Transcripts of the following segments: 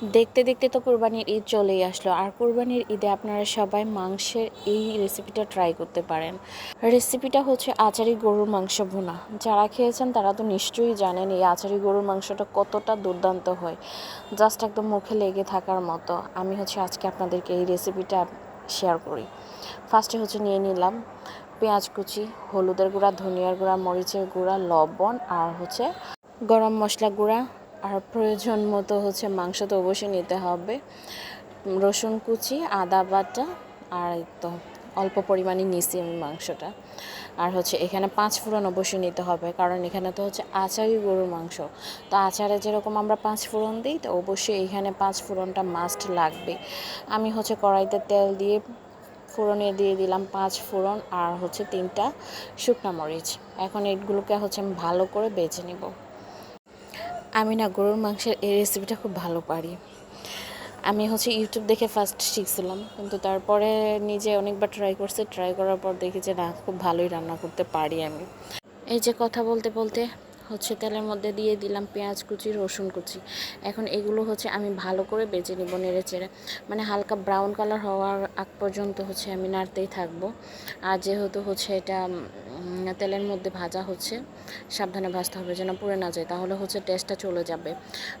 দেখতে দেখতে তো কোরবানির ঈদ চলেই আসলো। আর কোরবানির ঈদে আপনারা সবাই মাংসের এই রেসিপিটা ট্রাই করতে পারেন। রেসিপিটা হচ্ছে আচারি গরুর মাংস ভুনা। যারা খেয়েছেন তারা তো নিশ্চয়ই জানেন এই আচারি গরুর মাংসটা কতটা দুর্দান্ত হয়। জাস্ট একদম মুখে লেগে থাকার মতো। আমি হচ্ছে আজকে আপনাদেরকে এই রেসিপিটা শেয়ার করি। ফার্স্টে হচ্ছে নিয়ে নিলাম পেঁয়াজ কুচি, হলুদের গুঁড়া, ধনিয়ার গুঁড়া, মরিচের গুঁড়া, লবণ আর হচ্ছে গরম মশলা গুঁড়া আর প্রয়োজন মতো হচ্ছে মাংস তো অবশ্যই নিতে হবে। রসুন কুচি, আদা বাটা আর তো অল্প পরিমাণে নিছি আমি মাংসটা। আর হচ্ছে এখানে পাঁচ ফোড়ন অবশ্যই নিতে হবে, কারণ এখানে তো হচ্ছে আচারই গরুর মাংস। তো আচারে যেরকম আমরা পাঁচ ফোড়ন দিই, তো অবশ্যই এখানে পাঁচ ফোড়নটা মাস্ট লাগবে। আমি হচ্ছে কড়াইতে তেল দিয়ে ফোড়নে দিয়ে দিলাম পাঁচ ফোড়ন আর হচ্ছে তিনটা শুকনা মরিচ। এখন এগুলোকে হচ্ছে আমি ভালো করে বেছে নিব। আমি না গরুর মাংসের এই রেসিপিটা খুব ভালো পারি। আমি হচ্ছে ইউটিউব দেখে ফার্স্ট শিখছিলাম, কিন্তু তারপরে নিজে অনেকবার ট্রাই করছি ট্রাই করার পর দেখি যে না, খুব ভালোই রান্না করতে পারি আমি। এই যে কথা বলতে বলতে হচ্ছে তেলের মধ্যে দিয়ে দিলাম পেঁয়াজ কুচি, রসুন কুচি। এখন এগুলো হচ্ছে আমি ভালো করে বেজে নেব নেড়ে চেড়ে। মানে হালকা ব্রাউন কালার হওয়ার আগ পর্যন্ত হচ্ছে আমি নাড়তেই থাকব। আর যেহেতু হচ্ছে এটা তেলের মধ্যে ভাজা হচ্ছে, সাবধানে ভাজতে হবে যেন পুড়ে না যায়, তাহলে হচ্ছে টেস্টটা চলে যাবে।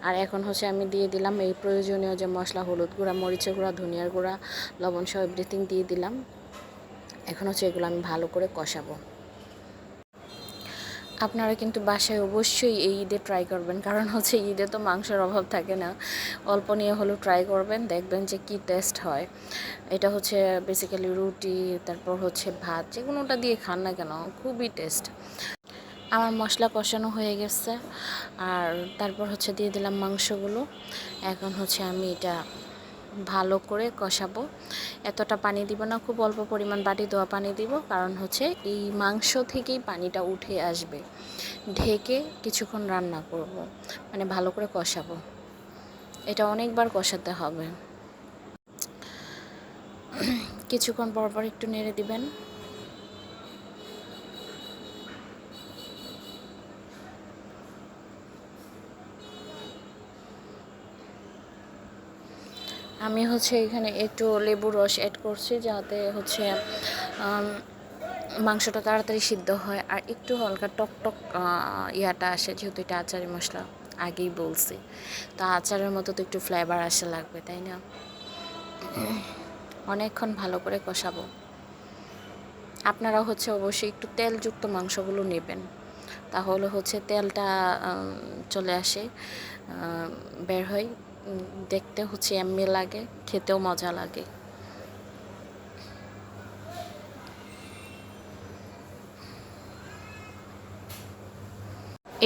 আর এখন হচ্ছে আমি দিয়ে দিলাম এই প্রয়োজনীয় যে মশলা, হলুদ গুঁড়া, মরিচের গুঁড়া, ধনিয়ার গুঁড়া, লবণ সহ এভরিথিং দিয়ে দিলাম। এখন হচ্ছে এগুলো আমি ভালো করে কষাবো। আপনারা কিন্তু বাসায় অবশ্যই এই ঈদে ট্রাই করবেন। কারণ হচ্ছে ঈদে তো মাংসের অভাব থাকে না। অল্প নিয়ে হলেও ট্রাই করবেন, দেখবেন যে কি টেস্ট হয়। এটা হচ্ছে বেসিক্যালি রুটি, তারপর হচ্ছে ভাত, যে কোনোটা দিয়ে খান না কেন, খুবই টেস্ট আমার মশলা কষানো হয়ে গেছে, আর তারপর হচ্ছে দিয়ে দিলাম মাংসগুলো। এখন হচ্ছে আমি এটা ভালো করে কষাবো। এতটা পানি দিব না, খুব অল্প পরিমাণ বাটি দেওয়া পানি দিব, কারণ হচ্ছে এই মাংস থেকেই পানিটা উঠে আসবে। ঢেকে কিছুক্ষণ রান্না করব মানে ভালো করে কষাবো। এটা অনেকবার কষাতে হবে। কিছুক্ষণ পরপর পর একটু নেড়ে দিবেন। আমি হচ্ছে এখানে একটু লেবুর রস অ্যাড করছি যাতে হচ্ছে মাংসটা তাড়াতাড়ি সিদ্ধ হয় আর একটু হালকা টক টক ইয়াটা আসে যেহেতু এটা আচারি মশলা আগেই বলছি। তো আচারের মতো তো একটু ফ্লেভার আসে লাগবে, তাই না? অনেকক্ষণ ভালো করে কষাবো। আপনারা হচ্ছে অবশ্যই একটু তেলযুক্ত মাংসগুলো নেবেন। তাহলে হচ্ছে তেলটা চলে আসে বের হয়। দেখতে হচ্ছে এমনি লাগে, খেতেও মজা লাগে।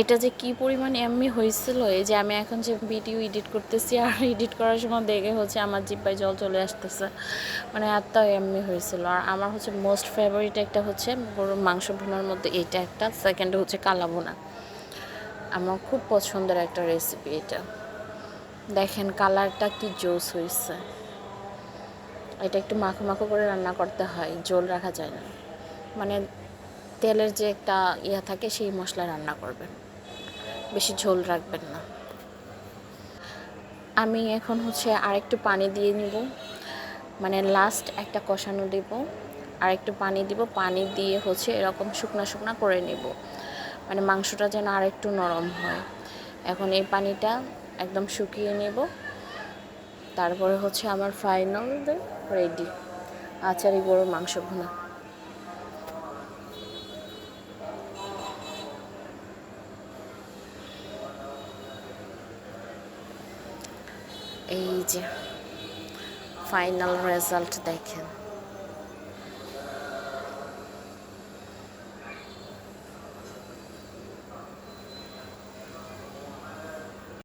এটা যে কি পরিমাণ এমনি হয়েছিল, এই যে আমি এখন যে ভিডিও এডিট করতেছি, আর এডিট করার সময় দেখে হচ্ছে আমার জিব্বায় জল চলে আসতেছে। মানে এত এমনি হয়েছিল। আর আমার হচ্ছে মোস্ট ফেভারিট একটা হচ্ছে গরুর মাংস ভুনার মধ্যে এটা একটা সেকেন্ড হচ্ছে কালা ভুনা আমার খুব পছন্দের একটা রেসিপি এটা। দেখেন কালারটা কি জোস হয়েছে এটা একটু মাখো মাখো করে রান্না করতে হয়, জল রাখা যায় না। মানে তেলের যে একটা ইয়া থাকে, সেই মশলা রান্না করবেন। বেশি ঝোল রাখবেন না। আমি এখন হচ্ছে আরেকটু পানি দিয়ে নিব। মানে লাস্ট একটা কষানো দেব। আর একটু পানি দিব, পানি দিয়ে হচ্ছে এরকম শুকনা শুকনা করে নেব। মানে মাংসটা যেন আরেকটু নরম হয়। এখন এই পানিটা একদম শুকিয়ে নেব। তারপরে হচ্ছে আমার ফাইনাল রেডি আচারি গরুর মাংস ভুনা। এই যে ফাইনাল রেজাল্ট দেখেন।